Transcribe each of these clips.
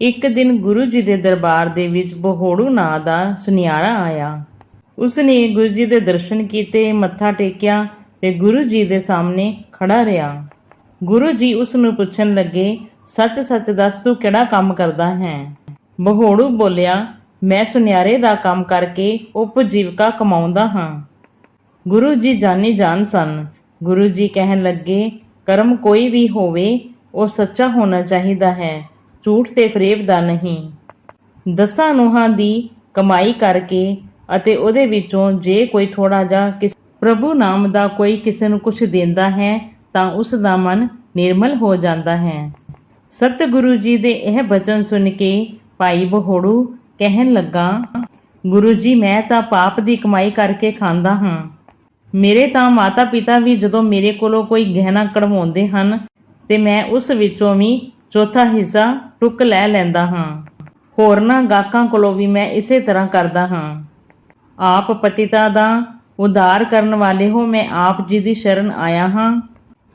ਇੱਕ ਦਿਨ ਗੁਰੂ ਜੀ ਦੇ ਦਰਬਾਰ ਦੇ ਵਿੱਚ ਬਹੋੜੂ ਨਾਂ ਦਾ ਸੁਨਿਆਰਾ ਆਇਆ। ਉਸ ਨੇ ਗੁਰੂ ਜੀ ਦੇ ਦਰਸ਼ਨ ਕੀਤੇ, ਮੱਥਾ ਟੇਕਿਆ ਤੇ ਗੁਰੂ ਜੀ ਦੇ ਸਾਹਮਣੇ ਖੜਾ ਰਿਹਾ। ਗੁਰੂ ਜੀ ਉਸ ਨੂੰ ਪੁੱਛਣ ਲੱਗੇ, ਸੱਚ-ਸੱਚ ਦੱਸ ਤੂੰ ਕਿਹੜਾ ਕੰਮ ਕਰਦਾ ਹੈ? ਬਹੋੜੂ ਬੋਲਿਆ, ਮੈਂ ਸੁਨਿਆਰੇ ਦਾ ਕੰਮ ਕਰਕੇ ਉਪਜੀਵਕਾ ਕਮਾਉਂਦਾ ਹਾਂ। ਗੁਰੂ ਜੀ ਜਾਣੀ ਜਾਣ ਸਨ। ਗੁਰੂ ਜੀ ਕਹਿਣ ਲੱਗੇ, ਕਰਮ ਕੋਈ ਵੀ ਹੋਵੇ, ਉਹ ਸੱਚਾ ਹੋਣਾ ਚਾਹੀਦਾ ਹੈ। ਝੂਠ ਤੇ ਫਰੇਬ ਦਾ ਨਹੀਂ। ਦਸਾਂ ਨੂਹਾਂ ਦੀ ਕਮਾਈ ਕਰਕੇ ਅਤੇ ਉਹਦੇ ਵਿੱਚੋਂ ਜੇ ਕੋਈ ਥੋੜਾ ਜਿਹਾ ਪ੍ਰਭੂ ਨਾਮ ਦਾ ਕੋਈ ਕਿਸੇ ਨੂੰ ਕੁਝ ਦਿੰਦਾ ਹੈ, ਤਾਂ ਉਸ ਦਾ ਮਨ ਨਿਰਮਲ ਹੋ ਜਾਂਦਾ ਹੈ। ਸਤਿਗੁਰੂ ਜੀ ਦੇ ਇਹ ਬਚਨ ਸੁਣ ਕੇ ਭਾਈ ਬਹੋੜੂ ਕਹਿਣ ਲੱਗਾ, ਗੁਰੂ ਜੀ, ਮੈਂ ਤਾਂ ਪਾਪ ਦੀ ਕਮਾਈ ਕਰਕੇ ਖਾਂਦਾ ਹਾਂ। ਮੇਰੇ ਤਾਂ ਮਾਤਾ ਪਿਤਾ ਵੀ ਜਦੋਂ ਮੇਰੇ ਕੋਲੋਂ ਕੋਈ ਗਹਿਣਾ ਕਢਵਾਉਂਦੇ ਹਨ, ਤੇ ਮੈਂ ਉਸ ਵਿੱਚੋਂ ਵੀ ਚੌਥਾ ਹਿੱਸਾ ਟੁੱਕ ਲੈ ਲੈਂਦਾ ਹਾਂ। ਹੋਰਨਾਂ ਗਾਹਕਾਂ ਕੋਲੋਂ ਵੀ ਮੈਂ ਇਸੇ ਤਰ੍ਹਾਂ ਕਰਦਾ ਹਾਂ। ਆਪ ਪਤਿਤਾ ਦਾ ਉਧਾਰ ਕਰਨ ਵਾਲੇ ਹੋ ਮੈਂ ਆਪ ਜੀ ਦੀ ਸ਼ਰਨ ਆਇਆ ਹਾਂ।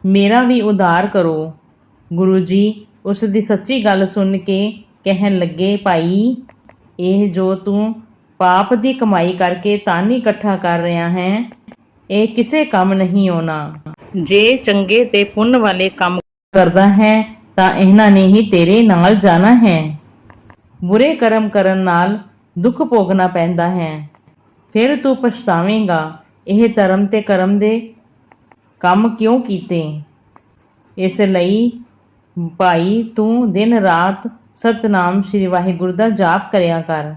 ਮੇਰਾ ਵੀ ਉਧਾਰ ਕਰੋ। ਗੁਰੂ ਜੀ, ਉਸ ਦੀ ਸੱਚੀ ਗੱਲ ਸੁਣ ਕੇ ਕਹਿਣ ਲੱਗੇ, ਭਾਈ, ਇਹ ਜੋ ਤੂੰ ਪਾਪ ਦੀ ਕਮਾਈ ਕਰਕੇ ਧਨ ਇਕੱਠਾ ਕਰ ਰਿਹਾ ਹੈ, ਇਹ ਕਿਸੇ ਕੰਮ ਨਹੀਂ ਆਉਣਾ। ਜੇ ਚੰਗੇ ਤੇ ਪੁੰਨ ਵਾਲੇ ਕੰਮ ਕਰਦਾ ਹੈ ਤਾਂ ਇਹਨਾਂ ਨੇ ਹੀ ਤੇਰੇ ਨਾਲ ਜਾਣਾ ਹੈ। ਬੁਰੇ ਕਰਮ ਕਰਨ ਨਾਲ ਦੁੱਖ ਭੋਗਣਾ ਪੈਂਦਾ ਹੈ। ਫਿਰ ਤੂੰ ਪਛਤਾਵੇਂਗਾ, ਇਹ ਧਰਮ ਤੇ ਕਰਮ ਦੇ ਕੰਮ ਕਿਉਂ ਕੀਤੇ? ਇਸ ਲਈ ਭਾਈ, ਤੂੰ ਦਿਨ ਰਾਤ ਸਤਨਾਮ ਸ੍ਰੀ ਵਾਹਿਗੁਰੂ ਦਾ ਜਾਪ ਕਰਿਆ ਕਰ।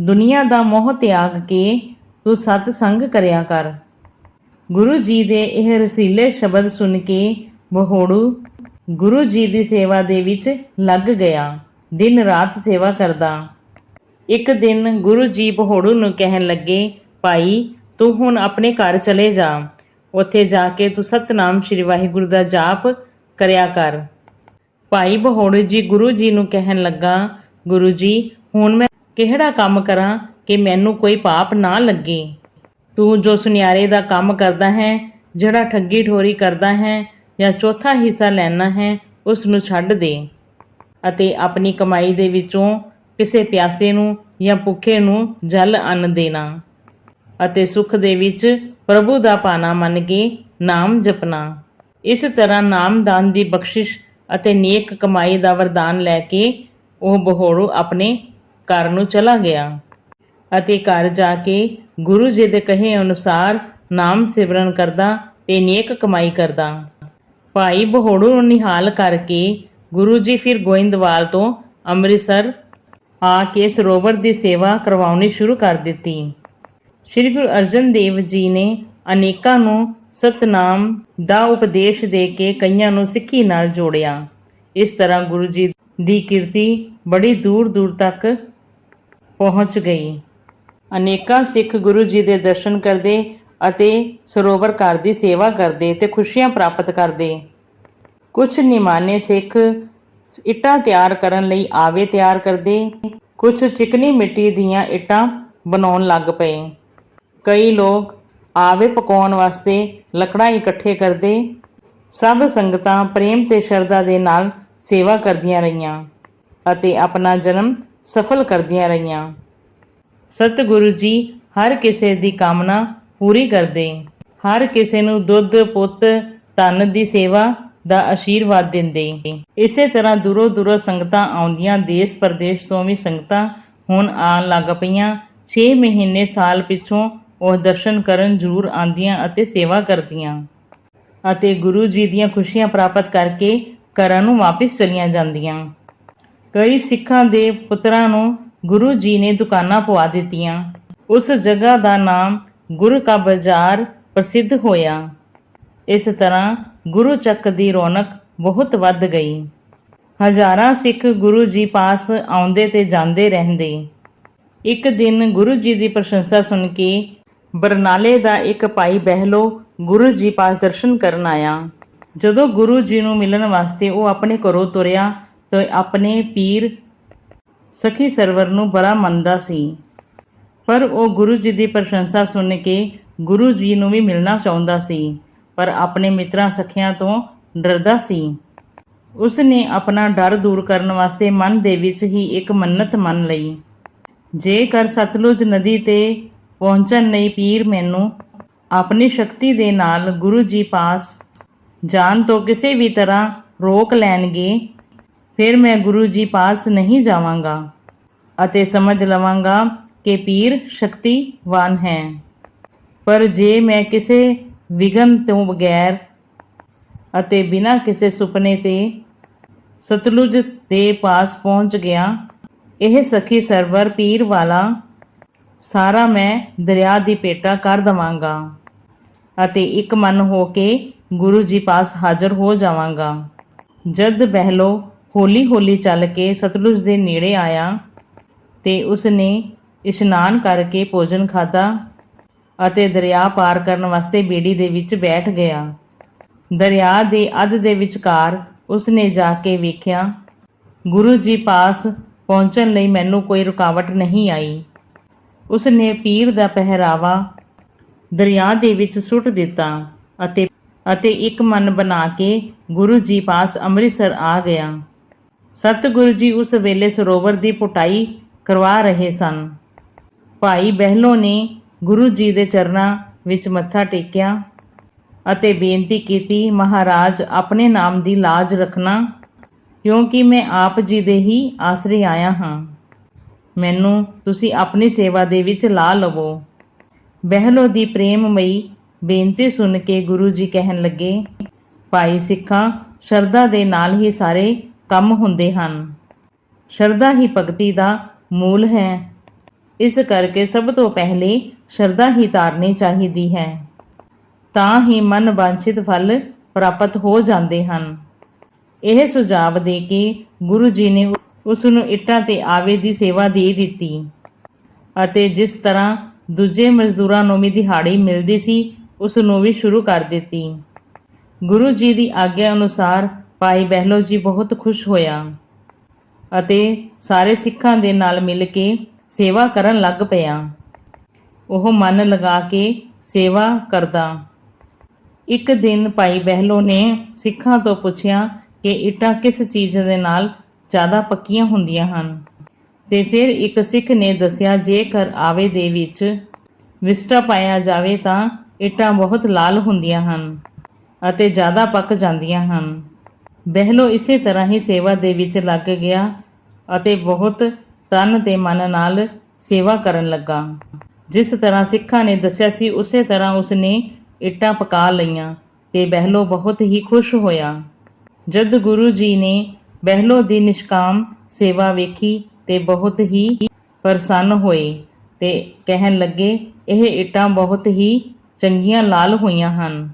ਦੁਨੀਆ ਦਾ ਮੋਹ ਤਿਆਗ ਕੇ ਤੂੰ ਸਤ ਸੰਗ ਕਰਿਆ ਕਰ। ਗੁਰੂ ਜੀ ਦੇ ਇਹ ਰਸੀਲੇ ਸ਼ਬਦ ਸੁਣ ਕੇ ਬਹੋੜੂ ਗੁਰੂ ਜੀ ਦੀ ਸੇਵਾ ਦੇ ਵਿੱਚ ਲੱਗ ਗਿਆ। ਦਿਨ ਰਾਤ ਸੇਵਾ ਕਰਦਾ। ਇੱਕ ਦਿਨ ਗੁਰੂ ਜੀ ਬਹੋੜੂ ਨੂੰ ਕਹਿਣ ਲੱਗੇ, ਭਾਈ, ਤੂੰ ਹੁਣ ਆਪਣੇ ਘਰ ਚਲੇ ਜਾ। ਉੱਥੇ ਜਾ ਕੇ ਤੂੰ ਸਤਨਾਮ ਸ੍ਰੀ ਵਾਹਿਗੁਰੂ ਦਾ ਜਾਪ ਕਰਿਆ ਕਰ। ਭਾਈ ਬਹੋੜੂ ਜੀ ਗੁਰੂ ਜੀ ਨੂੰ ਕਹਿਣ ਲੱਗਾ, ਗੁਰੂ ਜੀ, ਹੁਣ ਮੈਂ ਕਿਹੜਾ ਕੰਮ ਕਰਾਂ ਕਿ ਮੈਨੂੰ ਕੋਈ ਪਾਪ ਨਾ ਲੱਗੇ? ਤੂੰ ਜੋ ਸੁਨਿਆਰੇ ਦਾ ਕੰਮ ਕਰਦਾ ਹੈ, ਜਿਹੜਾ ਠੱਗੀ ਠੋਰੀ ਕਰਦਾ ਹੈ ਜਾਂ ਚੌਥਾ ਹਿੱਸਾ ਲੈਣਾ ਹੈ ਉਸ ਨੂੰ ਛੱਡ ਦੇ। ਅਤੇ ਆਪਣੀ ਕਮਾਈ ਦੇ ਵਿੱਚੋਂ ਕਿਸੇ ਪਿਆਸੇ ਨੂੰ ਜਾਂ ਭੁੱਖੇ ਨੂੰ ਜਲ ਅੰਨ ਦੇਣਾ। ਅਤੇ ਸੁਖ ਦੇ ਵਿੱਚ ਪ੍ਰਭੂ ਦਾ ਪਾਣਾ ਮੰਨ ਕੇ ਨਾਮ ਜਪਣਾ। ਇਸ ਤਰ੍ਹਾਂ ਨਾਮਦਾਨ ਦੀ ਬਖਸ਼ਿਸ਼ ਅਤੇ ਨੇਕ ਕਮਾਈ ਦਾ ਵਰਦਾਨ ਲੈ ਕੇ ਉਹ ਬਹੋੜੂ ਆਪਣੇ ਘਰ ਨੂੰ ਚਲਾ ਗਿਆ। ਅਤੇ ਘਰ ਜਾ ਕੇ ਗੁਰੂ ਜੀ ਦੇ ਕਹੇ ਅਨੁਸਾਰ ਨਾਮ ਸਿਮਰਨ ਕਰਦਾ ਤੇ ਨੇਕ ਕਮਾਈ ਕਰਦਾ। ਭਾਈ ਬਹੋੜੂ ਨੂੰ ਨਿਹਾਲ ਕਰਕੇ ਗੁਰੂ ਜੀ ਫਿਰ ਗੋਇੰਦਵਾਲ ਤੋਂ ਅੰਮ੍ਰਿਤਸਰ ਆ ਕੇ ਸਰੋਵਰ ਦੀ ਸੇਵਾ ਕਰਵਾਉਣੀ ਸ਼ੁਰੂ ਕਰ ਦਿੱਤੀ। ਸ੍ਰੀ ਗੁਰੂ ਅਰਜਨ ਦੇਵ ਜੀ ਨੇ ਅਨੇਕਾਂ ਨੂੰ ਸਤਨਾਮ ਦਾ ਉਪਦੇਸ਼ ਦੇ ਕੇ ਕਈਆਂ ਨੂੰ ਸਿੱਖੀ ਨਾਲ ਜੋੜਿਆ। ਇਸ ਤਰ੍ਹਾਂ ਗੁਰੂ ਜੀ ਦੀ ਕੀਰਤੀ ਬੜੀ ਦੂਰ ਦੂਰ ਤੱਕ ਪਹੁੰਚ ਗਈ। ਅਨੇਕਾਂ ਸਿੱਖ ਗੁਰੂ ਜੀ ਦੇ ਦਰਸ਼ਨ ਕਰਦੇ ਅਤੇ ਸਰੋਵਰ ਘਰ ਦੀ ਸੇਵਾ ਕਰਦੇ ਤੇ ਖੁਸ਼ੀਆਂ ਪ੍ਰਾਪਤ ਕਰਦੇ। ਕੁਝ ਨਿਮਾਨੇ ਸਿੱਖ ਇੱਟਾਂ ਤਿਆਰ ਕਰਨ ਲਈ ਆਵੇ ਤਿਆਰ ਕਰਦੇ। ਕੁਝ ਚਿਕਨੀ ਮਿੱਟੀ ਦੀਆਂ ਇੱਟਾਂ ਬਣਾਉਣ ਲੱਗ ਪਏ। ਕਈ ਲੋਕ ਆਵੇ ਪਕਾਉਣ ਵਾਸਤੇ ਲੱਕੜਾਂ ਇਕੱਠੇ ਕਰਦੇ। ਸਭ ਸੰਗਤਾਂ ਪ੍ਰੇਮ ਤੇ ਸ਼ਰਧਾ ਦੇ ਨਾਲ ਸੇਵਾ ਕਰਦੀਆਂ ਰਹੀਆਂ ਅਤੇ ਆਪਣਾ ਜਨਮ ਸਫਲ ਕਰਦੀਆਂ ਰਹੀਆਂ। ਸਤਿਗੁਰੂ ਜੀ, ਹਰ ਕਿਸੇ ਦੀ ਕਾਮਨਾ ਪੂਰੀ ਕਰਦੇ। ਹਰ ਕਿਸੇ ਨੂੰ ਦੁੱਧ, ਪੁੱਤ, ਧਨ ਦੀ ਸੇਵਾ ਦਾ ਆਸ਼ੀਰਵਾਦ ਦਿੰਦੇ। ਇਸੇ ਤਰ੍ਹਾਂ ਦੂਰੋਂ ਦੂਰੋਂ ਸੰਗਤਾਂ ਆਉਂਦੀਆਂ। ਦੇਸ਼ ਪ੍ਰਦੇਸ਼ ਤੋਂ ਵੀ ਸੰਗਤਾਂ ਹੁਣ ਆਉਣ ਲੱਗ ਪਈਆਂ। 6 ਮਹੀਨੇ ਸਾਲ ਪਿੱਛੋਂ ਉਹ ਦਰਸ਼ਨ ਕਰਨ ਜ਼ਰੂਰ ਆਉਂਦੀਆਂ ਅਤੇ ਸੇਵਾ ਕਰਦੀਆਂ। ਅਤੇ ਗੁਰੂ ਜੀ ਦੀਆਂ ਖੁਸ਼ੀਆਂ ਪ੍ਰਾਪਤ ਕਰਕੇ ਘਰਾਂ ਨੂੰ ਵਾਪਸ ਚਲੀਆਂ ਜਾਂਦੀਆਂ। ਕਈ ਸਿੱਖਾਂ ਦੇ ਪੁੱਤਰਾਂ ਨੂੰ ਗੁਰੂ ਜੀ ਨੇ ਦੁਕਾਨਾਂ ਪਵਾ ਦਿੱਤੀਆਂ। ਉਸ ਜਗ੍ਹਾ ਦਾ ਨਾਮ ਗੁਰੂ ਕਾ ਬਾਜ਼ਾਰ ਪ੍ਰਸਿੱਧ ਹੋਇਆ। ਇਸ ਤਰ੍ਹਾਂ ਗੁਰੂ ਚੱਕ ਦੀ ਰੌਣਕ ਬਹੁਤ ਵੱਧ ਗਈ। ਹਜ਼ਾਰਾਂ ਸਿੱਖ ਗੁਰੂ ਜੀ ਪਾਸ ਆਉਂਦੇ ਤੇ ਜਾਂਦੇ ਰਹਿੰਦੇ। ਇੱਕ ਦਿਨ ਗੁਰੂ ਜੀ ਦੀ ਪ੍ਰਸ਼ੰਸਾ ਸੁਣ ਕੇ ਬਰਨਾਲੇ ਦਾ ਇੱਕ ਭਾਈ ਬਹਿਲੋ ਗੁਰੂ ਜੀ ਪਾਸ ਦਰਸ਼ਨ ਕਰਨ ਆਇਆ। ਜਦੋਂ ਗੁਰੂ ਜੀ ਨੂੰ ਮਿਲਣ ਵਾਸਤੇ ਉਹ ਆਪਣੇ ਘਰੋਂ ਤੁਰਿਆ ਤਾਂ ਆਪਣੇ ਪੀਰ ਸਖੀ ਸਰਵਰ ਨੂੰ ਬੜਾ ਮੰਨਦਾ ਸੀ। ਪਰ ਉਹ ਗੁਰੂ ਜੀ ਦੀ ਪ੍ਰਸ਼ੰਸਾ ਸੁਣ ਕੇ ਗੁਰੂ ਜੀ ਨੂੰ ਵੀ ਮਿਲਣਾ ਚਾਹੁੰਦਾ ਸੀ, ਪਰ ਆਪਣੇ ਮਿੱਤਰਾਂ ਸਖੀਆਂ ਤੋਂ ਡਰਦਾ ਸੀ। ਉਸ ਨੇ ਆਪਣਾ ਡਰ ਦੂਰ ਕਰਨ ਵਾਸਤੇ ਮਨ ਦੇ ਵਿੱਚ ਹੀ ਇੱਕ ਮੰਨਤ ਮੰਨ ਲਈ। ਜੇਕਰ ਸਤਲੁਜ ਨਦੀ ਤੇ ਪਹੁੰਚਣ ਲਈ ਪੀਰ ਮੈਨੂੰ ਆਪਣੀ ਸ਼ਕਤੀ ਦੇ ਨਾਲ ਗੁਰੂ ਜੀ ਪਾਸ ਜਾਣ ਤੋਂ ਕਿਸੇ ਵੀ ਤਰ੍ਹਾਂ ਰੋਕ ਲੈਣਗੇ, ਫਿਰ ਮੈਂ ਗੁਰੂ ਜੀ ਪਾਸ ਨਹੀਂ ਜਾਵਾਂਗਾ ਅਤੇ ਸਮਝ ਲਵਾਂਗਾ ਕਿ ਪੀਰ ਸ਼ਕਤੀਵਾਨ ਹੈ। ਪਰ ਜੇ ਮੈਂ ਕਿਸੇ ਵਿਗਨ ਤੋਂ ਬਗੈਰ ਅਤੇ ਬਿਨਾਂ ਕਿਸੇ ਸੁਪਨੇ ਤੇ ਸਤਲੁਜ ਦੇ ਪਾਸ ਪਹੁੰਚ ਗਿਆ, ਇਹ ਸਖੀ ਸਰਵਰ ਪੀਰ ਵਾਲਾ ਸਾਰਾ ਮੈਂ ਦਰਿਆ ਦੀ ਪੇਟਾ ਕਰ ਦਵਾਂਗਾ ਅਤੇ ਇੱਕ ਮਨ ਹੋ ਕੇ ਗੁਰੂ ਜੀ ਪਾਸ ਹਾਜ਼ਰ ਹੋ ਜਾਵਾਂਗਾ। ਜਦ ਬਹਿਲੋ ਹੌਲੀ ਹੌਲੀ ਚੱਲ ਕੇ ਸਤਲੁਜ ਦੇ ਨੇੜੇ ਆਇਆ ਤੇ ਉਸਨੇ ਇਸ਼ਨਾਨ ਕਰਕੇ ਭੋਜਨ ਖਾਧਾ ਅਤੇ ਦਰਿਆ ਪਾਰ ਕਰਨ ਵਾਸਤੇ ਬੇੜੀ ਦੇ ਵਿੱਚ ਬੈਠ ਗਿਆ। ਦਰਿਆ ਦੇ ਅੱਧ ਦੇ ਵਿਚਕਾਰ ਉਸਨੇ ਜਾ ਕੇ ਵੇਖਿਆ, ਗੁਰੂ ਜੀ ਪਾਸ ਪਹੁੰਚਣ ਲਈ ਮੈਨੂੰ ਕੋਈ ਰੁਕਾਵਟ ਨਹੀਂ ਆਈ। ਉਸਨੇ ਪੀਰ ਦਾ ਪਹਿਰਾਵਾ ਦਰਿਆ ਦੇ ਵਿੱਚ ਸੁੱਟ ਦਿੱਤਾ ਅਤੇ ਅਤੇ ਇੱਕ ਮਨ ਬਣਾ ਕੇ ਗੁਰੂ ਜੀ ਪਾਸ ਅੰਮ੍ਰਿਤਸਰ ਆ ਗਿਆ। ਸਤਿਗੁਰੂ ਜੀ ਉਸ ਵੇਲੇ ਸਰੋਵਰ ਦੀ ਪੁਟਾਈ ਕਰਵਾ ਰਹੇ ਸਨ। ਭਾਈ ਬਹਿਲੋ ਨੇ ਗੁਰੂ ਜੀ ਦੇ ਚਰਨਾਂ ਵਿੱਚ ਮੱਥਾ ਟੇਕਿਆ ਅਤੇ ਬੇਨਤੀ ਕੀਤੀ, ਮਹਾਰਾਜ, ਆਪਣੇ ਨਾਮ ਦੀ ਲਾਜ ਰੱਖਣਾ, ਕਿਉਂਕਿ ਮੈਂ ਆਪ ਜੀ ਦੇ ਹੀ ਆਸਰੇ ਆਇਆ ਹਾਂ। ਮੈਨੂੰ ਤੁਸੀਂ ਆਪਣੀ ਸੇਵਾ ਦੇ ਵਿੱਚ ਲਾ ਲਵੋ। ਬਹਿਲੋ ਦੀ ਪ੍ਰੇਮਮਈ ਬੇਨਤੀ ਸੁਣ ਕੇ ਗੁਰੂ ਜੀ ਕਹਿਣ ਲੱਗੇ, ਭਾਈ ਸਿੱਖਾਂ, ਸ਼ਰਧਾ ਦੇ ਨਾਲ ਹੀ ਸਾਰੇ ਕੰਮ ਹੁੰਦੇ ਹਨ। ਸ਼ਰਧਾ ਹੀ ਭਗਤੀ ਦਾ ਮੂਲ ਹੈ। ਇਸ ਕਰਕੇ ਸਭ ਤੋਂ ਪਹਿਲੇ ਸ਼ਰਧਾ ਹੀ ਧਾਰਨੀ ਚਾਹੀਦੀ ਹੈ। ਤਾਂ ਹੀ ਮਨ ਵਾਂਛਿਤ ਫਲ ਪ੍ਰਾਪਤ ਹੋ ਜਾਂਦੇ ਹਨ। ਇਹ ਸੁਝਾਵ ਦੇ ਕੇ ਗੁਰੂ ਜੀ ਨੇ ਉਸ ਨੂੰ ਇੱਟਾਂ ਤੇ ਆਵੇ ਦੀ ਸੇਵਾ ਦੇ ਦਿੱਤੀ ਅਤੇ ਜਿਸ ਤਰ੍ਹਾਂ ਦੂਜੇ ਮਜ਼ਦੂਰਾਂ ਨੂੰ ਵੀ ਦਿਹਾੜੀ ਮਿਲਦੀ ਸੀ, ਉਸ ਨੂੰ ਵੀ ਸ਼ੁਰੂ ਕਰ ਦਿੱਤੀ। ਗੁਰੂ ਜੀ ਦੀ ਆਗਿਆ ਅਨੁਸਾਰ ਭਾਈ ਬਹਿਲੋ ਜੀ ਬਹੁਤ ਖੁਸ਼ ਹੋਇਆ ਅਤੇ ਸਾਰੇ ਸਿੱਖਾਂ ਦੇ ਨਾਲ ਮਿਲ ਕੇ ਸੇਵਾ ਕਰਨ ਲੱਗ ਪਿਆ। ਉਹ ਮਨ ਲਗਾ ਕੇ ਸੇਵਾ ਕਰਦਾ। ਇੱਕ ਦਿਨ ਭਾਈ ਬਹਿਲੋ ਨੇ ਸਿੱਖਾਂ ਤੋਂ ਪੁੱਛਿਆ ਕਿ ਇੱਟਾਂ ਕਿਸ ਚੀਜ਼ ਦੇ ਨਾਲ ਜ਼ਿਆਦਾ ਪੱਕੀਆਂ ਹੁੰਦੀਆਂ ਹਨ। ਤੇ ਫਿਰ ਇੱਕ ਸਿੱਖ ਨੇ ਦੱਸਿਆ, ਜੇਕਰ ਆਵੇ ਦੇ ਵਿੱਚ ਵਿਸਟਾ ਪਾਇਆ ਜਾਵੇ ਤਾਂ ਇੱਟਾਂ ਬਹੁਤ ਲਾਲ ਹੁੰਦੀਆਂ ਹਨ ਅਤੇ ਜ਼ਿਆਦਾ ਪੱਕ ਜਾਂਦੀਆਂ ਹਨ। ਬਹਿਲੋ ਇਸੇ ਤਰ੍ਹਾਂ ਹੀ ਸੇਵਾ ਦੇ ਵਿੱਚ ਲੱਗ ਗਿਆ ਅਤੇ ਬਹੁਤ ਤਨ ਤੇ ਮਨ ਨਾਲ ਸੇਵਾ ਕਰਨ ਲੱਗਾ। ਜਿਸ ਤਰ੍ਹਾਂ ਸਿੱਖਾਂ ਨੇ ਦੱਸਿਆ ਸੀ, ਉਸੇ ਤਰ੍ਹਾਂ ਉਸਨੇ ਇੱਟਾਂ ਪਕਾ ਲਈਆਂ ਤੇ ਬਹਿਲੋ ਬਹੁਤ ਹੀ ਖੁਸ਼ ਹੋਇਆ। ਜਦ ਗੁਰੂ ਜੀ ਨੇ ਬਹਿਲੋ ਦੀ ਨਿਸ਼ਕਾਮ ਸੇਵਾ ਵੇਖੀ ਤੇ ਬਹੁਤ ਹੀ ਪ੍ਰਸੰਨ ਹੋਏ ਤੇ ਕਹਿਣ ਲੱਗੇ, ਇਹ ਇੱਟਾਂ ਬਹੁਤ ਹੀ ਚੰਗੀਆਂ ਲਾਲ ਹੋਈਆਂ ਹਨ।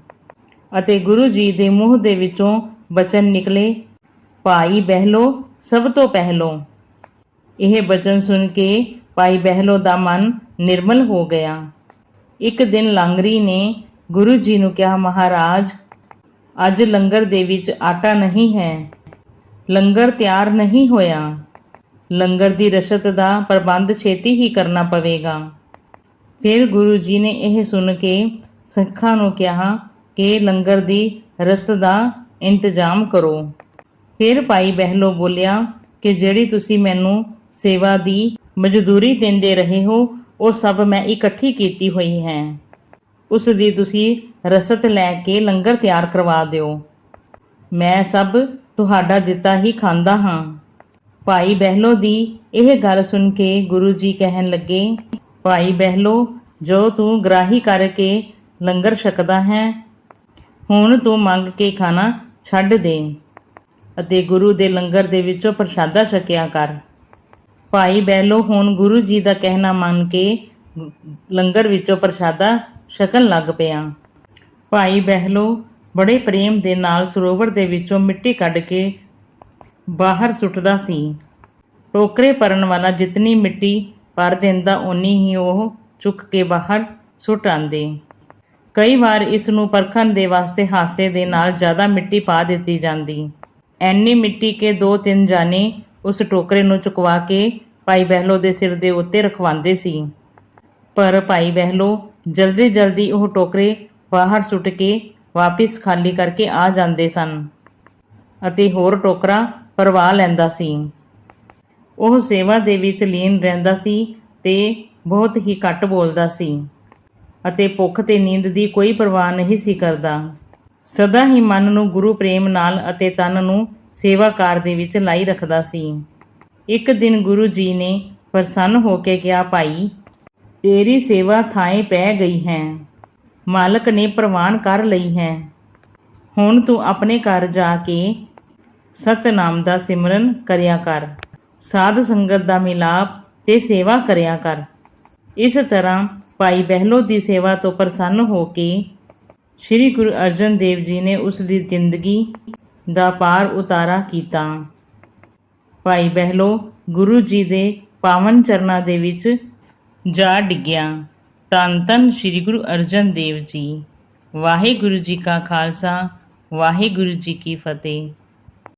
ਅਤੇ ਗੁਰੂ ਜੀ ਦੇ ਮੂੰਹ ਦੇ ਵਿੱਚੋਂ ਬਚਨ ਨਿਕਲੇ, ਭਾਈ ਬਹਿਲੋ, ਸਭ ਤੋਂ ਪਹਿਲੋਂ। ਇਹ ਬਚਨ ਸੁਣ ਕੇ ਭਾਈ ਬਹਿਲੋ ਦਾ ਮਨ ਨਿਰਮਲ ਹੋ ਗਿਆ। ਇੱਕ ਦਿਨ ਲਾਂਗਰੀ ਨੇ ਗੁਰੂ ਜੀ ਨੂੰ ਕਿਹਾ, ਮਹਾਰਾਜ, ਅੱਜ ਲੰਗਰ ਦੇ ਵਿੱਚ ਆਟਾ ਨਹੀਂ ਹੈ। ਲੰਗਰ ਤਿਆਰ ਨਹੀਂ ਹੋਇਆ। ਲੰਗਰ ਦੀ ਰਸਤ ਦਾ ਪ੍ਰਬੰਧ ਛੇਤੀ ਹੀ ਕਰਨਾ ਪਵੇਗਾ। ਫਿਰ ਗੁਰੂ ਜੀ ਨੇ ਇਹ ਸੁਣ ਕੇ ਸਿੱਖਾਂ ਨੂੰ ਕਿਹਾ ਕਿ ਲੰਗਰ ਦੀ ਰਸਤ ਦਾ ਇੰਤਜ਼ਾਮ ਕਰੋ। ਫਿਰ ਭਾਈ ਬਹਿਲੋ ਬੋਲਿਆ ਕਿ ਜਿਹੜੀ ਤੁਸੀਂ ਮੈਨੂੰ ਸੇਵਾ ਦੀ ਮਜ਼ਦੂਰੀ ਦਿੰਦੇ ਰਹੇ ਹੋ, ਉਹ ਸਭ ਮੈਂ ਇਕੱਠੀ ਕੀਤੀ ਹੋਈ ਹੈ। ਉਸ ਦੀ ਤੁਸੀਂ ਰਸਤ ਲੈ ਕੇ ਲੰਗਰ ਤਿਆਰ ਕਰਵਾ ਦਿਓ। ਮੈਂ ਸਭ ਤੁਹਾਡਾ ਦਿੱਤਾ ਹੀ ਖਾਂਦਾ ਹਾਂ। ਭਾਈ ਬਹਿਲੋ ਦੀ ਇਹ ਗੱਲ ਸੁਣ ਕੇ ਗੁਰੂ ਜੀ ਕਹਿਣ ਲੱਗੇ, ਭਾਈ ਬਹਿਲੋ, ਜੋ ਤੂੰ ਗ੍ਰਾਹੀ ਕਰਕੇ ਲੰਗਰ ਛਕਦਾ ਹੈ, ਹੁਣ ਤੂੰ ਮੰਗ ਕੇ ਖਾਣਾ ਛੱਡ ਦੇ। ਅਤੇ ਗੁਰੂ ਦੇ ਲੰਗਰ ਦੇ ਵਿੱਚੋਂ ਪ੍ਰਸ਼ਾਦਾ ਛਕਿਆ ਕਰ। ਭਾਈ ਬਹਿਲੋ, ਹੁਣ ਗੁਰੂ ਜੀ ਦਾ ਕਹਿਣਾ ਮੰਨ ਕੇ ਲੰਗਰ ਵਿੱਚੋਂ ਪ੍ਰਸ਼ਾਦਾ ਛਕਣ ਲੱਗ ਪਿਆ। ਭਾਈ ਬਹਿਲੋ ਬੜੇ ਪ੍ਰੇਮ ਦੇ ਨਾਲ ਸਰੋਵਰ ਦੇ ਵਿੱਚੋਂ ਮਿੱਟੀ ਕੱਢ ਕੇ ਬਾਹਰ ਸੁੱਟਦਾ ਸੀ। ਟੋਕਰੇ ਭਰਨ ਵਾਲਾ ਜਿਤਨੀ ਮਿੱਟੀ ਭਰ ਦਿੰਦਾ, ਓਨੀ ਹੀ ਉਹ ਚੁੱਕ ਕੇ ਬਾਹਰ ਸੁੱਟ ਆਂਦੇ। ਕਈ ਵਾਰ ਇਸ ਨੂੰ ਪਰਖਣ ਦੇ ਵਾਸਤੇ ਹਾਸੇ ਦੇ ਨਾਲ ਜ਼ਿਆਦਾ ਮਿੱਟੀ ਪਾ ਦਿੱਤੀ ਜਾਂਦੀ। ਐਨੀ ਮਿੱਟੀ ਕੇ ਦੋ ਤਿੰਨ ਜਾਨੇ ਉਸ ਟੋਕਰੇ ਨੂੰ ਚੁਕਵਾ ਕੇ ਭਾਈ ਬਹਿਲੋ ਦੇ ਸਿਰ ਦੇ ਉੱਤੇ ਰਖਵਾਉਂਦੇ ਸੀ। ਪਰ ਭਾਈ ਬਹਿਲੋ ਜਲਦੀ ਜਲਦੀ ਉਹ ਟੋਕਰੇ ਬਾਹਰ ਸੁੱਟ ਕੇ ਵਾਪਿਸ ਖਾਲੀ ਕਰਕੇ ਆ ਜਾਂਦੇ ਸਨ ਅਤੇ ਹੋਰ ਟੋਕਰਾ ਪਰਵਾ ਲੈਂਦਾ ਸੀ। ਉਹ ਸੇਵਾ ਦੇ ਵਿੱਚ ਲੀਨ ਰਹਿੰਦਾ ਸੀ ਤੇ ਬਹੁਤ ਹੀ ਘੱਟ ਬੋਲਦਾ ਸੀ ਅਤੇ ਭੁੱਖ ਤੇ ਨੀਂਦ ਦੀ ਕੋਈ ਪਰਵਾਹ ਨਹੀਂ ਸੀ ਕਰਦਾ। ਸਦਾ ਹੀ ਮਨ ਨੂੰ ਗੁਰੂ ਪ੍ਰੇਮ ਨਾਲ ਅਤੇ ਤਨ ਨੂੰ ਸੇਵਾਕਾਰ ਦੇ ਵਿੱਚ ਲਾਈ ਰੱਖਦਾ ਸੀ। ਇੱਕ ਦਿਨ ਗੁਰੂ ਜੀ ਨੇ ਪ੍ਰਸੰਨ ਹੋ ਕੇ ਕਿਹਾ, ਭਾਈ, ਤੇਰੀ ਸੇਵਾ ਥਾਏ ਪੈ ਗਈ ਹੈ। ਮਾਲਕ ਨੇ ਪ੍ਰਵਾਨ ਕਰ ਲਈ ਹੈ। ਹੁਣ ਤੂੰ ਆਪਣੇ ਘਰ ਜਾ ਕੇ ਸਤਨਾਮ ਦਾ ਸਿਮਰਨ ਕਰਿਆ ਕਰ। ਸਾਧ ਸੰਗਤ ਦਾ ਮਿਲਾਪ ਤੇ ਸੇਵਾ ਕਰਿਆ ਕਰ। ਇਸ ਤਰ੍ਹਾਂ ਭਾਈ ਬਹਿਲੋ ਦੀ ਸੇਵਾ ਤੋਂ ਪ੍ਰਸੰਨ ਹੋ ਕੇ ਸ੍ਰੀ ਗੁਰੂ ਅਰਜਨ ਦੇਵ ਜੀ ਨੇ ਉਸ ਦੀ ਜ਼ਿੰਦਗੀ ਦਾ ਪਾਰ ਉਤਾਰਾ ਕੀਤਾ। ਭਾਈ ਬਹਿਲੋ ਗੁਰੂ ਜੀ ਦੇ ਪਾਵਨ ਚਰਨਾਂ ਦੇ ਵਿੱਚ ਜਾ ਡਿੱਗਿਆ। ਧੰਨ ਧੰਨ ਸ੍ਰੀ ਗੁਰੂ ਅਰਜਨ ਦੇਵ ਜੀ। ਵਾਹਿਗੁਰੂ ਜੀ ਕਾ ਖਾਲਸਾ, ਵਾਹਿਗੁਰੂ ਜੀ ਕੀ ਫਤਿਹ।